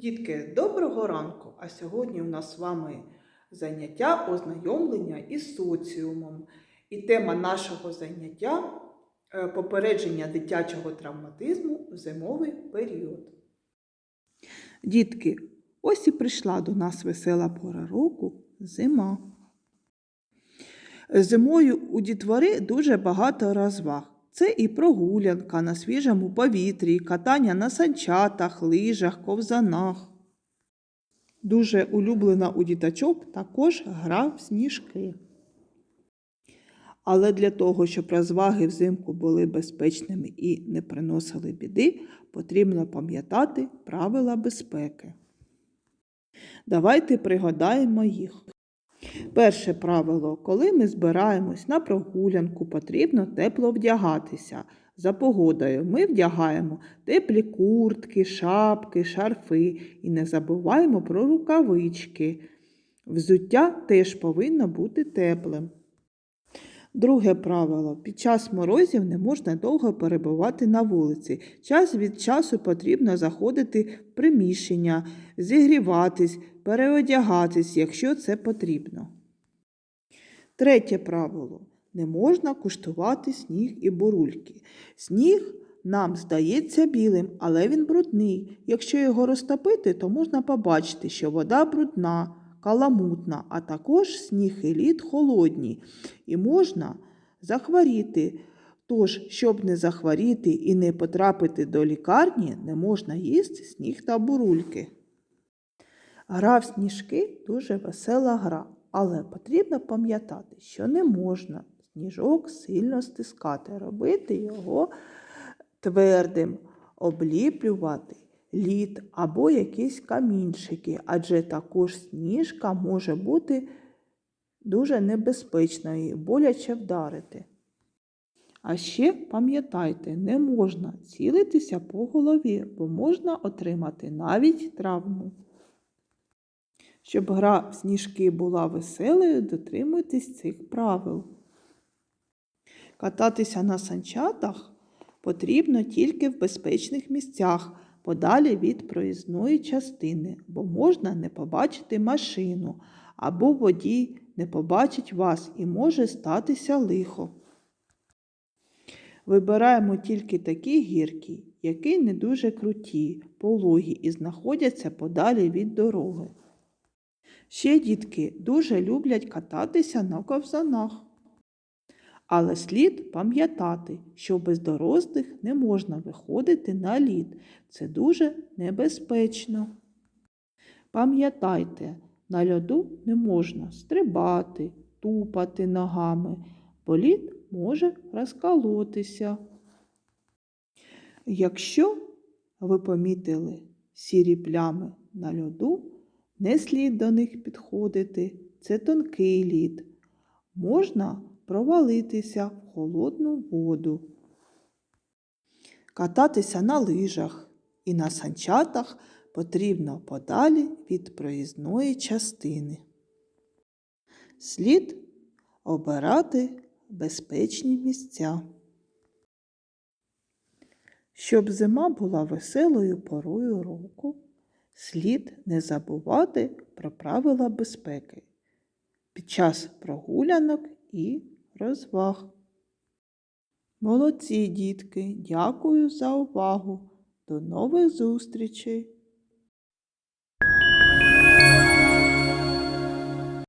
Дітки, доброго ранку! А сьогодні у нас з вами заняття ознайомлення із соціумом. І тема нашого заняття е, попередження дитячого травматизму в зимовий період. Дітки, ось і прийшла до нас весела пора року зима. Зимою у дітвори дуже багато розваг. Це і прогулянка на свіжому повітрі, катання на санчатах, лижах, ковзанах. Дуже улюблена у діточок також гра в сніжки. Але для того, щоб розваги взимку були безпечними і не приносили біди, потрібно пам'ятати правила безпеки. Давайте пригадаємо їх. Перше правило, коли ми збираємось на прогулянку, потрібно тепло вдягатися. За погодою ми вдягаємо теплі куртки, шапки, шарфи і не забуваємо про рукавички. Взуття теж повинно бути теплим. Друге правило. Під час морозів не можна довго перебувати на вулиці. Час від часу потрібно заходити в приміщення, зігріватись, переодягатись, якщо це потрібно. Третє правило. Не можна куштувати сніг і бурульки. Сніг нам здається білим, але він брудний. Якщо його розтопити, то можна побачити, що вода брудна, каламутна, а також сніг і лід холодні, і можна захворіти. Тож, щоб не захворіти і не потрапити до лікарні, не можна їсти сніг та бурульки. Гра в сніжки дуже весела гра, але потрібно пам'ятати, що не можна сніжок сильно стискати, робити його твердим, обліплювати лід або якісь камінчики, адже також сніжка може бути дуже небезпечною боляче вдарити. А ще пам'ятайте, не можна цілитися по голові, бо можна отримати навіть травму. Щоб гра в сніжки була веселою, дотримуйтесь цих правил. Кататися на санчатах потрібно тільки в безпечних місцях, подалі від проїзної частини, бо можна не побачити машину, або водій не побачить вас і може статися лихо. Вибираємо тільки такі гірки, які не дуже круті, пологі і знаходяться подалі від дороги. Ще дітки дуже люблять кататися на ковзанах. Але слід пам'ятати, що без дорослих не можна виходити на лід. Це дуже небезпечно. Пам'ятайте, на льоду не можна стрибати, тупати ногами, бо лід може розколотися. Якщо ви помітили сірі плями на льоду, не слід до них підходити, це тонкий лід. Можна провалитися в холодну воду, кататися на лижах і на санчатах потрібно подалі від проїзної частини. Слід обирати безпечні місця. Щоб зима була веселою порою року, слід не забувати про правила безпеки під час прогулянок і розваг. Молодці, дітки, дякую за увагу. До нових зустрічей!